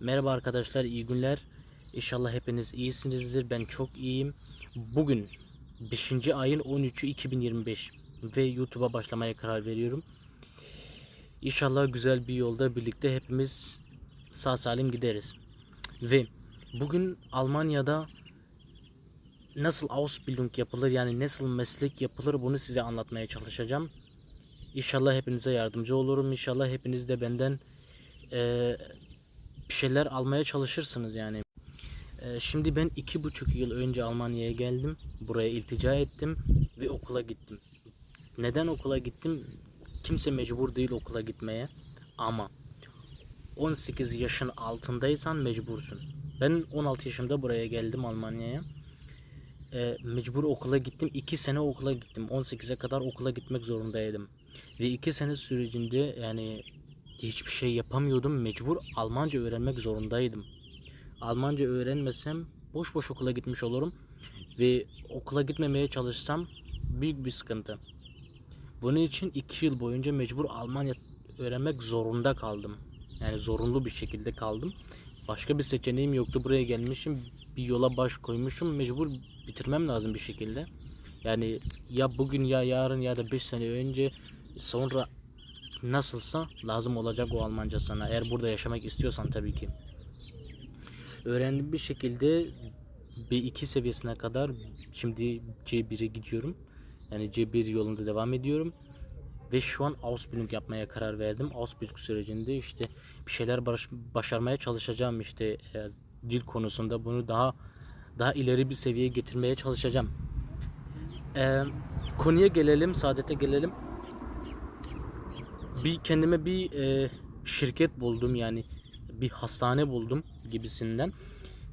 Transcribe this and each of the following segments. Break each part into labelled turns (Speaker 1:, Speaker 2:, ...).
Speaker 1: Merhaba arkadaşlar, iyi günler. İnşallah hepiniz iyisinizdir. Ben çok iyiyim. Bugün 5. ayın 13'ü 2025 ve YouTube'a başlamaya karar veriyorum. İnşallah güzel bir yolda birlikte hepimiz sağ salim gideriz. Ve bugün Almanya'da nasıl Ausbildung yapılır yani nasıl meslek yapılır bunu size anlatmaya çalışacağım. İnşallah hepinize yardımcı olurum. İnşallah hepiniz de benden bir şeyler almaya çalışırsınız yani. Ee, şimdi ben iki buçuk yıl önce Almanya'ya geldim. Buraya iltica ettim ve okula gittim. Neden okula gittim? Kimse mecbur değil okula gitmeye. Ama 18 yaşın altındaysan mecbursun. Ben 16 yaşımda buraya geldim Almanya'ya. Ee, mecbur okula gittim. 2 sene okula gittim. 18'e kadar okula gitmek zorundaydım. Ve 2 sene sürecinde yani hiçbir şey yapamıyordum. Mecbur Almanca öğrenmek zorundaydım. Almanca öğrenmesem boş boş okula gitmiş olurum ve okula gitmemeye çalışsam büyük bir sıkıntı. Bunun için 2 yıl boyunca mecbur Almanya öğrenmek zorunda kaldım. Yani zorunlu bir şekilde kaldım. Başka bir seçeneğim yoktu. Buraya gelmişim. Bir yola baş koymuşum. Mecbur bitirmem lazım bir şekilde. Yani ya bugün ya yarın ya da 5 sene önce sonra nasılsa lazım olacak o Almanca sana. Eğer burada yaşamak istiyorsan tabii ki. Öğrendim bir şekilde B2 seviyesine kadar şimdi C1'e gidiyorum. Yani C1 yolunda devam ediyorum. Ve şu an Ausbildung yapmaya karar verdim. Ausbildung sürecinde işte bir şeyler baş- başarmaya çalışacağım işte e, dil konusunda bunu daha daha ileri bir seviyeye getirmeye çalışacağım. E, konuya gelelim, saadete gelelim bir kendime bir e, şirket buldum yani bir hastane buldum gibisinden.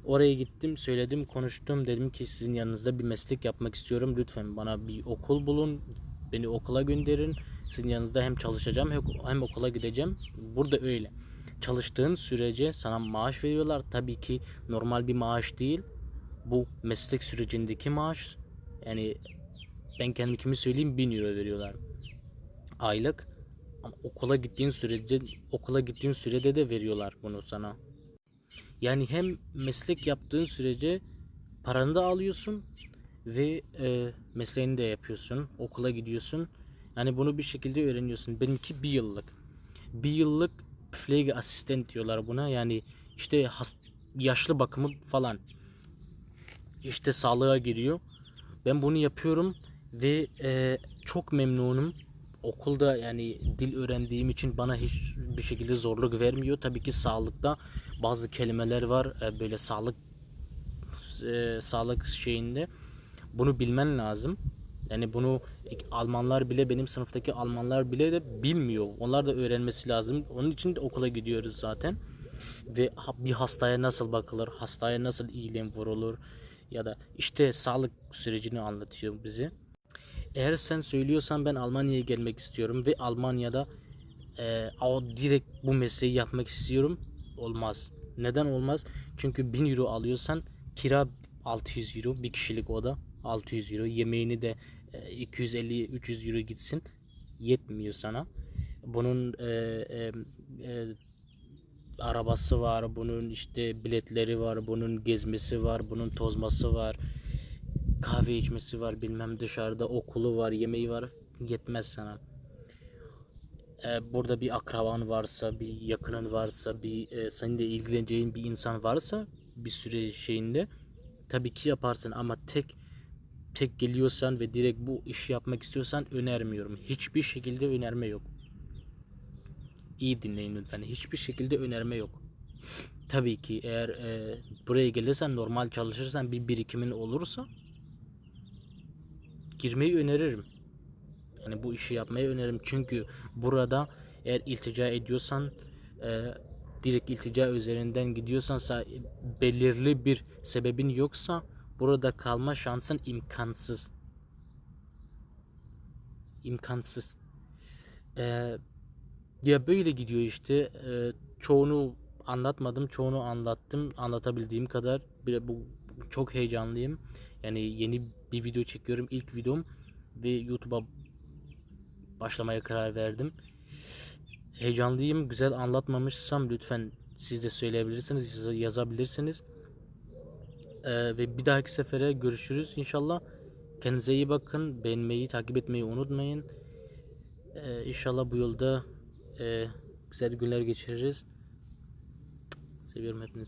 Speaker 1: Oraya gittim, söyledim, konuştum. Dedim ki sizin yanınızda bir meslek yapmak istiyorum. Lütfen bana bir okul bulun. Beni okula gönderin. Sizin yanınızda hem çalışacağım hem, okula gideceğim. Burada öyle. Çalıştığın sürece sana maaş veriyorlar. Tabii ki normal bir maaş değil. Bu meslek sürecindeki maaş. Yani ben kendi kimi söyleyeyim 1000 euro veriyorlar. Aylık. Ama okula gittiğin sürece okula gittiğin sürede de veriyorlar bunu sana. Yani hem meslek yaptığın sürece paranı da alıyorsun ve e, mesleğini de yapıyorsun. Okula gidiyorsun. Yani bunu bir şekilde öğreniyorsun. Benimki bir yıllık. Bir yıllık Pflege asistent diyorlar buna. Yani işte has- yaşlı bakımı falan. İşte sağlığa giriyor. Ben bunu yapıyorum ve e, çok memnunum okulda yani dil öğrendiğim için bana hiçbir şekilde zorluk vermiyor. Tabii ki sağlıkta bazı kelimeler var e, böyle sağlık e, sağlık şeyinde bunu bilmen lazım. Yani bunu Almanlar bile benim sınıftaki Almanlar bile de bilmiyor. Onlar da öğrenmesi lazım. Onun için de okula gidiyoruz zaten. Ve bir hastaya nasıl bakılır, hastaya nasıl iğne vurulur ya da işte sağlık sürecini anlatıyor bize. Eğer sen söylüyorsan ben Almanya'ya gelmek istiyorum ve Almanya'da e, direkt bu mesleği yapmak istiyorum. Olmaz. Neden olmaz? Çünkü 1000 euro alıyorsan kira 600 euro bir kişilik oda 600 euro yemeğini de e, 250-300 euro gitsin yetmiyor sana. Bunun e, e, e, arabası var, bunun işte biletleri var, bunun gezmesi var, bunun tozması var kahve içmesi var bilmem dışarıda okulu var yemeği var yetmez sana. Ee, burada bir akraban varsa bir yakının varsa bir e, senin de ilgileneceğin bir insan varsa bir süre şeyinde tabii ki yaparsın ama tek tek geliyorsan ve direkt bu işi yapmak istiyorsan önermiyorum. Hiçbir şekilde önerme yok. İyi dinleyin lütfen. Hiçbir şekilde önerme yok. Tabii ki eğer e, buraya gelirsen normal çalışırsan bir birikimin olursa girmeyi öneririm. Yani bu işi yapmayı öneririm. Çünkü burada eğer iltica ediyorsan e, direkt iltica üzerinden gidiyorsan sa- belirli bir sebebin yoksa burada kalma şansın imkansız. İmkansız. E, ya böyle gidiyor işte. E, çoğunu anlatmadım. Çoğunu anlattım. Anlatabildiğim kadar. Bir, bu çok heyecanlıyım. Yani yeni bir video çekiyorum. İlk videom ve YouTube'a başlamaya karar verdim. Heyecanlıyım. Güzel anlatmamışsam lütfen siz de söyleyebilirsiniz, yaz- yazabilirsiniz. Ee, ve bir dahaki sefere görüşürüz inşallah. Kendinize iyi bakın. Beğenmeyi, takip etmeyi unutmayın. Ee, inşallah bu yolda e, güzel günler geçiririz. Seviyorum hepinizi.